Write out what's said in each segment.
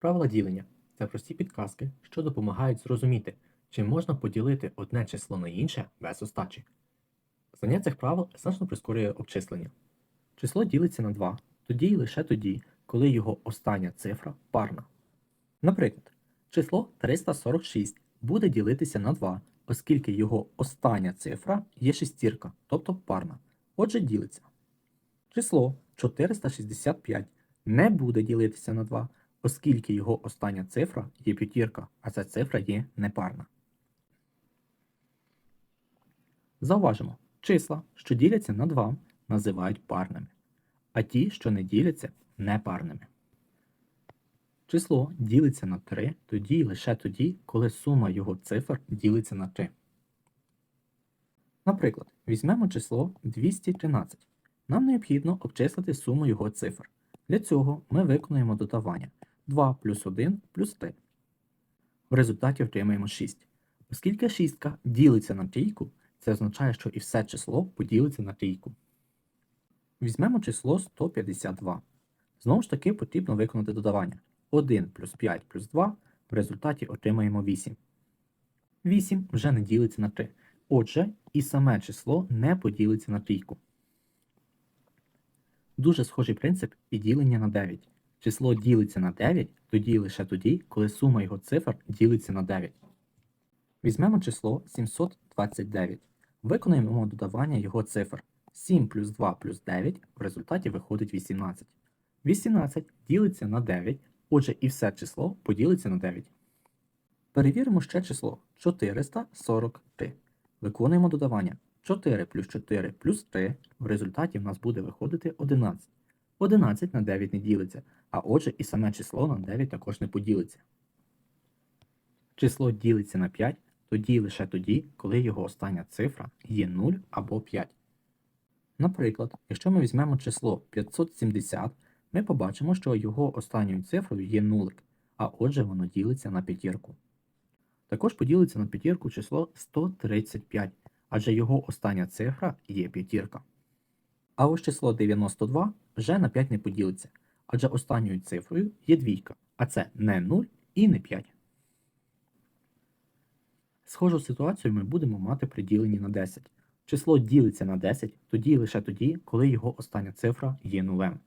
Правила ділення це прості підказки, що допомагають зрозуміти, чи можна поділити одне число на інше без остачі. Знання цих правил значно прискорює обчислення. Число ділиться на 2 тоді і лише тоді, коли його остання цифра парна. Наприклад, число 346 буде ділитися на 2, оскільки його остання цифра є шестірка, тобто парна. Отже, ділиться. Число 465 не буде ділитися на 2, оскільки його остання цифра є п'ятірка, а ця цифра є непарна. Зауважимо, числа, що діляться на 2, називають парними, а ті, що не діляться, непарними. Число ділиться на 3 тоді і лише тоді, коли сума його цифр ділиться на 3. Наприклад, візьмемо число 213. Нам необхідно обчислити суму його цифр. Для цього ми виконуємо додавання 2 плюс 1 плюс 3. В результаті отримаємо 6. Оскільки шістка ділиться на трійку, це означає, що і все число поділиться на трійку. Візьмемо число 152. Знову ж таки потрібно виконати додавання. 1 плюс 5 плюс 2 в результаті отримаємо 8. 8 вже не ділиться на 3. Отже, і саме число не поділиться на трійку. Дуже схожий принцип і ділення на 9. Число ділиться на 9 тоді і лише тоді, коли сума його цифр ділиться на 9. Візьмемо число 729. Виконуємо додавання його цифр. 7 плюс 2 плюс 9 в результаті виходить 18. 18 ділиться на 9, отже і все число поділиться на 9. Перевіримо ще число 443. Виконуємо додавання 4 плюс 4 плюс 3, в результаті в нас буде виходити 11. 11 на 9 не ділиться, а отже і саме число на 9 також не поділиться. Число ділиться на 5 тоді лише тоді, коли його остання цифра є 0 або 5. Наприклад, якщо ми візьмемо число 570, ми побачимо, що його останньою цифрою є нулик, а отже воно ділиться на п'ятірку. Також поділиться на п'ятірку число 135, адже його остання цифра є п'ятірка. А ось число 92 вже на 5 не поділиться, адже останньою цифрою є двійка, а це не 0 і не 5. Схожу ситуацію ми будемо мати при діленні на 10. Число ділиться на 10 тоді і лише тоді, коли його остання цифра є нулем.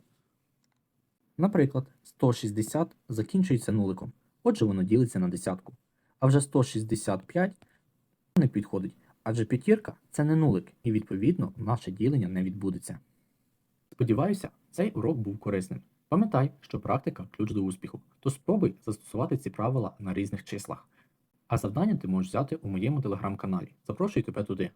Наприклад, 160 закінчується нуликом, отже воно ділиться на десятку. А вже 165 не підходить, адже п'ятірка це не нулик, і відповідно наше ділення не відбудеться. Сподіваюся, цей урок був корисним. Пам'ятай, що практика ключ до успіху, то спробуй застосувати ці правила на різних числах. А завдання ти можеш взяти у моєму телеграм-каналі. Запрошую тебе туди.